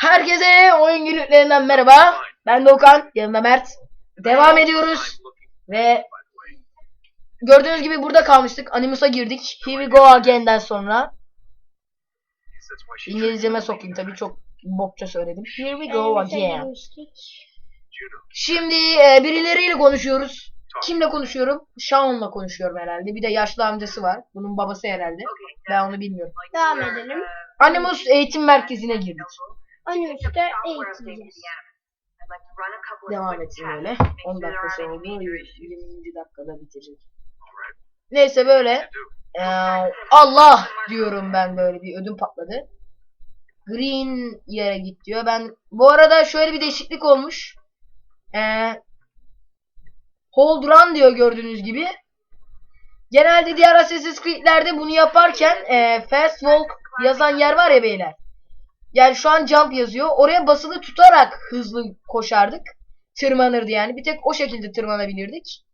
Herkese oyun günlüklerinden merhaba. Ben Doğukan, yanımda Mert. Devam ediyoruz. Ve gördüğünüz gibi burada kalmıştık. Animus'a girdik. Here we go again'den sonra. İngilizceme sokayım tabii çok bokça söyledim. Here we go again. Şimdi e, birileriyle konuşuyoruz. Kimle konuşuyorum? Sean'la konuşuyorum herhalde. Bir de yaşlı amcası var. Bunun babası herhalde. Ben onu bilmiyorum. Devam edelim. Animus eğitim merkezine girdik. Animus'ta eğiteceğiz. Devam etsin öyle. 10 dakikası oldu. 20. dakikada bitirecek. Neyse böyle. Ee, Allah diyorum ben böyle bir ödüm patladı. Green yere git diyor. Ben bu arada şöyle bir değişiklik olmuş. Ee, hold run diyor gördüğünüz gibi. Genelde diğer Assassin's Creed'lerde bunu yaparken e, fast walk yazan yer var ya beyler. Yani şu an jump yazıyor. Oraya basılı tutarak hızlı koşardık. Tırmanırdı yani. Bir tek o şekilde tırmanabilirdik.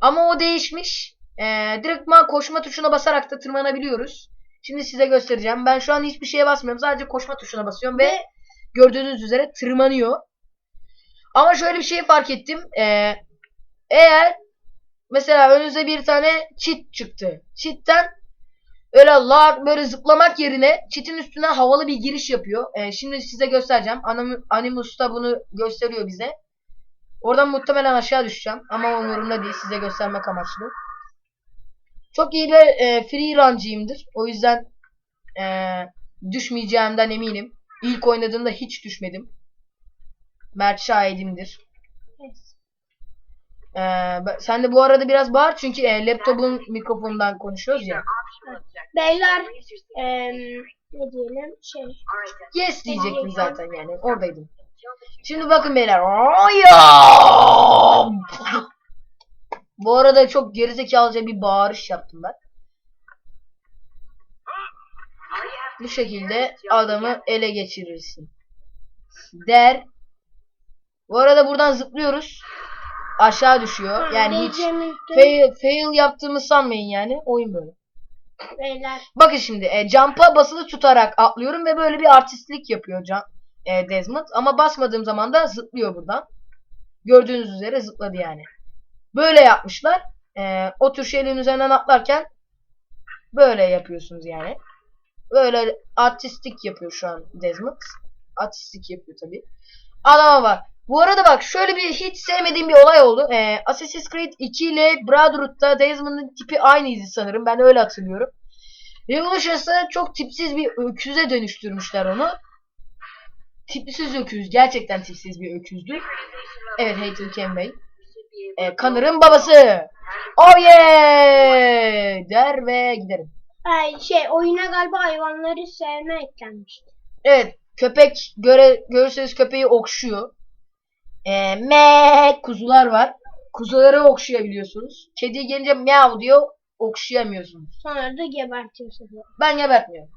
Ama o değişmiş. Ee, direktman koşma tuşuna basarak da tırmanabiliyoruz. Şimdi size göstereceğim. Ben şu an hiçbir şeye basmıyorum. Sadece koşma tuşuna basıyorum ve gördüğünüz üzere tırmanıyor. Ama şöyle bir şey fark ettim. Ee, eğer mesela önünüze bir tane çit çıktı. Çitten öyle lag böyle zıplamak yerine çitin üstüne havalı bir giriş yapıyor. Ee, şimdi size göstereceğim. Anim, Animus da bunu gösteriyor bize. Oradan muhtemelen aşağı düşeceğim. Ama umurumda değil. Size göstermek amaçlı. Çok iyi bir e, free run'cıyımdır. O yüzden e, düşmeyeceğimden eminim. İlk oynadığımda hiç düşmedim. Mert şahidimdir. Ee, ben- sen de bu arada biraz bağır çünkü e, laptopun mikrofonundan konuşuyoruz ya. Beyler ne diyelim şey Yes diyecektim zaten yani oradaydım. Şimdi bakın beyler. Bu arada çok gerizekalıca bir bağırış yaptım ben. Bu şekilde adamı ele geçirirsin. Der. Bu arada buradan zıplıyoruz. Aşağı düşüyor. Yani hiç fail, fail yaptığımı sanmayın yani. Oyun böyle. Beyler Bakın şimdi e, jump'a basılı tutarak atlıyorum ve böyle bir artistlik yapıyor jump, e, Desmond. Ama basmadığım zaman da zıplıyor buradan. Gördüğünüz üzere zıpladı yani. Böyle yapmışlar. E, o tür şeylerin üzerinden atlarken böyle yapıyorsunuz yani. Böyle artistik yapıyor şu an Desmond. Artistik yapıyor tabi. Adama bak. Bu arada bak şöyle bir hiç sevmediğim bir olay oldu. Ee, Assassin's Creed 2 ile Brotherhood'da Desmond'ın tipi aynıydı sanırım. Ben öyle hatırlıyorum. Revolution'sa çok tipsiz bir öküze dönüştürmüşler onu. Tipsiz öküz. Gerçekten tipsiz bir öküzdü. Evet Haytham Kenway. Ee, Connor'ın babası. Oh yeah! Der ve giderim. ay şey oyuna galiba hayvanları sevme eklenmişti. Evet. Köpek göre görürseniz köpeği okşuyor. Ee, me kuzular var. Kuzuları okşayabiliyorsunuz. Kediye gelince meow diyor. Okşayamıyorsunuz. Sonra da gebertiyor seni. Ben gebertmiyorum.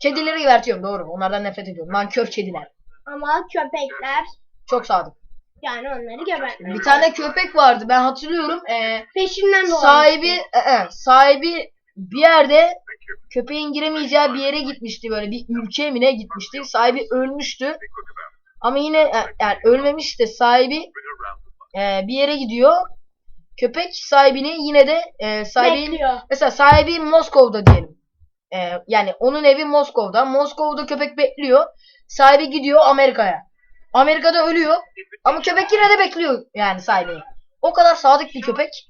Kedileri gebertiyorum doğru. Onlardan nefret ediyorum. Nankör kediler. Ama köpekler Çok sadık. yani onları gebertmiyor. Bir tane köpek vardı. Ben hatırlıyorum. Ee, Peşinden dolanıyor. sahibi e, e, sahibi bir yerde köpeğin giremeyeceği bir yere gitmişti böyle bir ülke mi ne gitmişti. Sahibi ölmüştü. Ama yine e, yani ölmemiş de sahibi e, bir yere gidiyor. Köpek sahibini yine de e, sahibi Bekliyor. mesela sahibi Moskov'da diyelim. E, yani onun evi Moskov'da. Moskov'da köpek bekliyor. Sahibi gidiyor Amerika'ya. Amerika'da ölüyor. Ama köpek yine de bekliyor yani sahibini. O kadar sadık bir köpek.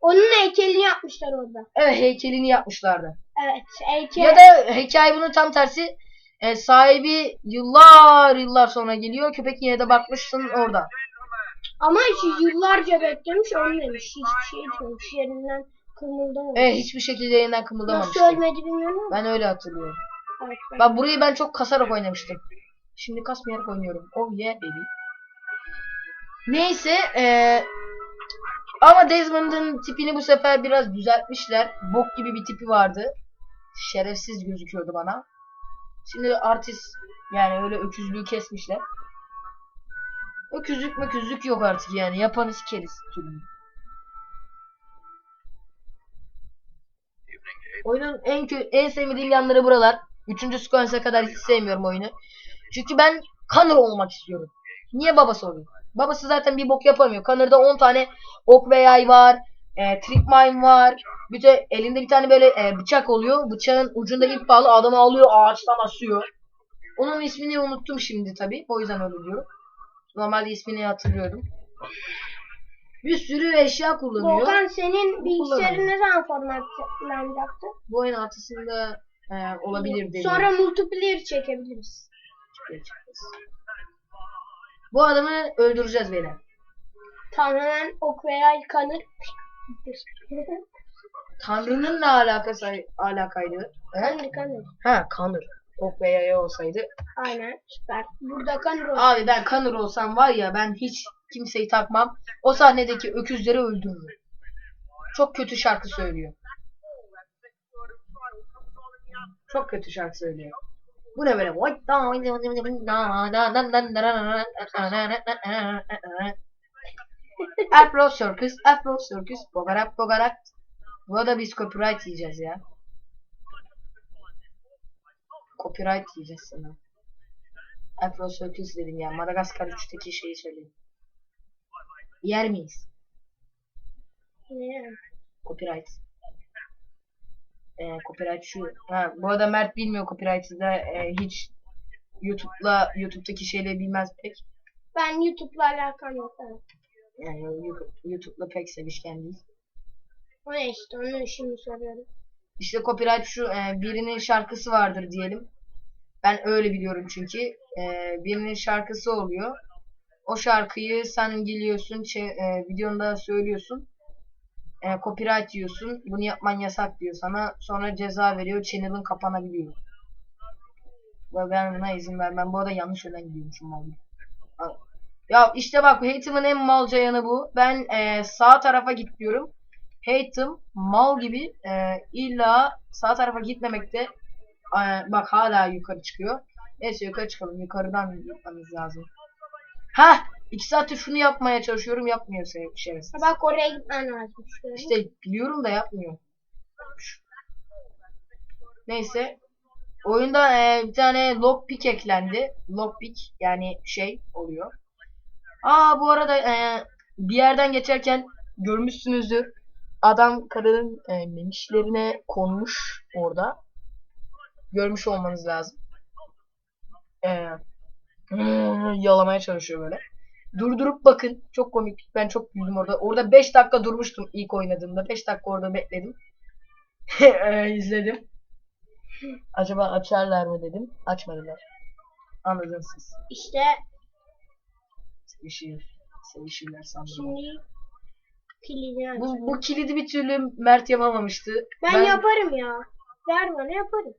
Onun heykelini yapmışlar orada. Evet heykelini yapmışlardı. Evet heykel. Ya da hikaye bunun tam tersi. E, sahibi yıllar yıllar sonra geliyor. Köpek yine de bakmışsın orada. Ama şu yıllarca beklemiş ölmemiş. Hiçbir şey etmemiş. Yerinden kımıldamamış. Evet hiçbir şekilde yerinden kımıldamamış. Nasıl ölmedi bilmiyorum ama. Ben öyle hatırlıyorum. Evet, ben- Bak burayı ben çok kasarak oynamıştım. Şimdi kasmayarak oynuyorum. Oh yeah baby. Neyse eee ama Desmond'ın tipini bu sefer biraz düzeltmişler. Bok gibi bir tipi vardı. Şerefsiz gözüküyordu bana. Şimdi artist yani öyle öküzlüğü kesmişler. Öküzlük möküzlük yok artık yani. Yapanı sikeriz türlü. Oyunun en en sevmediğim yanları buralar. Üçüncü sequence'e kadar hiç sevmiyorum oyunu. Çünkü ben Connor olmak istiyorum. Niye babası olayım? Babası zaten bir bok yapamıyor. Connor'da 10 tane ok ve yay var. E, trick mine var. Bir de elinde bir tane böyle e, bıçak oluyor. Bıçağın ucunda ip bağlı adamı alıyor ağaçtan asıyor. Onun ismini unuttum şimdi tabi. O yüzden öyle diyorum. Normalde ismini hatırlıyordum. Bir sürü eşya kullanıyor. Volkan senin bilgisayarın ne zaman formatlanacaktı? Bu oyun altısında e, olabilir dedi. Sonra multiplayer çekebiliriz. Bu adamı öldüreceğiz beyler. Hemen ok veya yıkanır. Tanrı'nın ne alakası alakaydı? Kanır kanır. Ha Kanır. Ok ve yaya olsaydı. Aynen süper. Burada kanır olsun. Abi ben Kanır olsam var ya ben hiç kimseyi takmam. O sahnedeki öküzleri öldürürüm. Çok kötü şarkı söylüyor. Çok kötü şarkı söylüyor. Bu ne böyle? Afro Circus, Afro Circus, bogarak bogarak. Burada biz copyright yiyeceğiz ya. Copyright yiyeceğiz sana. Afro Circus dedim ya. Madagaskar 3'teki şeyi söyleyeyim. Yer miyiz? Ne? Copyright. Ee, copyright şu. Ha, bu arada Mert bilmiyor copyright'ı da e, hiç YouTube'la YouTube'daki şeyleri bilmez pek. Ben YouTube'la alakam yok. evet. Yani YouTube- YouTube'la pek sevişken değil. O ne işte onu şimdi soruyorum. İşte copyright şu e, birinin şarkısı vardır diyelim. Ben öyle biliyorum çünkü. E, birinin şarkısı oluyor. O şarkıyı sen geliyorsun, çe- e, videonda söylüyorsun. E, copyright diyorsun. Bunu yapman yasak diyor sana. Sonra ceza veriyor. Channel'ın kapanabiliyor. Ve ben buna izin vermem. Bu arada yanlış yönden gidiyormuşum abi. Ya işte bak Hate'ımın en malca yanı bu. Ben e, sağ tarafa git diyorum. Hate'ım mal gibi e, illa sağ tarafa gitmemekte e, bak hala yukarı çıkıyor. Neyse yukarı çıkalım. Yukarıdan gitmemiz lazım. Ha, iki saattir şunu yapmaya çalışıyorum yapmıyor şey- şerefsiz. Bak oraya gitmen lazım. İşte biliyorum da yapmıyor. Neyse. Oyunda e, bir tane lockpick eklendi. Lockpick yani şey oluyor. Aa bu arada e, bir yerden geçerken görmüşsünüzdür. Adam kadının e, memişlerine konmuş orada. Görmüş olmanız lazım. E, yalamaya çalışıyor böyle. Durdurup bakın. Çok komik. Ben çok güldüm orada. Orada 5 dakika durmuştum ilk oynadığımda. 5 dakika orada bekledim. Ee, izledim. Acaba açarlar mı dedim. Açmadılar. Anladınız siz. İşte Sevişir. Sevişirler sandım. şimdi kilidi aç. Bu, bu kilidi bir türlü Mert yapamamıştı. Ben, yaparım ya. Ver bana yaparım.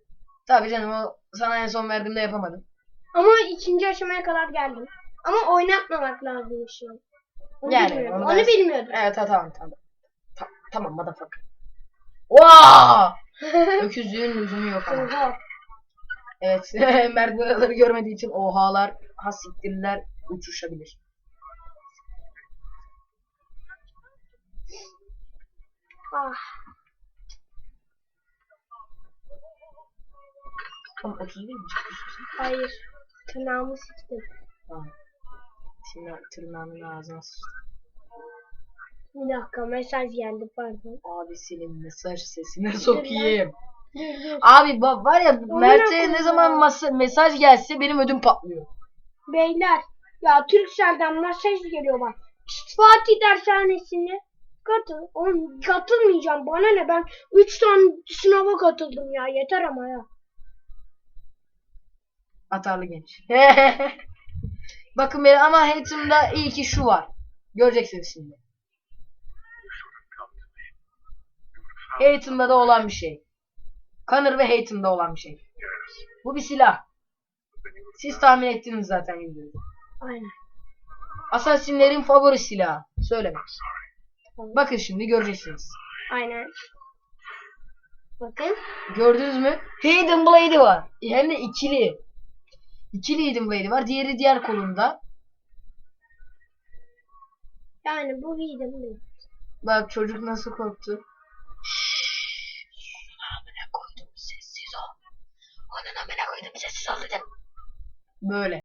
Tabii canım o sana en son verdiğimde yapamadım. Ama ikinci aşamaya kadar geldim. Ama oynatmamak lazım şu an. Onu Yani bilmiyorum. onu Onu, ben- bilmiyordum. Evet ha, tamam tamam. Ta- tamam motherfucker. Vaa! Öküzlüğün lüzumu yok ama. Oha. Evet. Mert buraları görmediği için ohalar, hasiktirler uçuşabilir. Ah. 31 mi çıkmışsın? Hayır. Tırnağımı sıktım. Tamam. Şimdi tırnağının ağzına sıçtı. Bir dakika mesaj geldi pardon. Abi senin mesaj sesine sokayım. Abi ba- var ya Mert'e ne zaman ya. masa- mesaj gelse benim ödüm patlıyor. Beyler. Ya Türkcell'den mesaj geliyor bak. Fatih dershanesine katıl. Oğlum katılmayacağım. Bana ne ben 3 tane sınava katıldım ya. Yeter ama ya. Atarlı genç. Bakın beni ama Hate'ımda iyi ki şu var. Göreceksiniz şimdi. Hate'ımda da olan bir şey. Connor ve Hate'ımda olan bir şey. Bu bir silah. Siz tahmin ettiniz zaten. Aynen. Assassinlerin favori silahı. Söyleme. Bakın şimdi göreceksiniz. Aynen. Bakın. Gördünüz mü? Hidden Blade'i var. Hem de ikili. İkili Hidden Blade'i var. Diğeri diğer kolunda. Yani bu videom değil. Bak çocuk nasıl korktu. Onun amına koydum sessiz ol dedim. Böyle.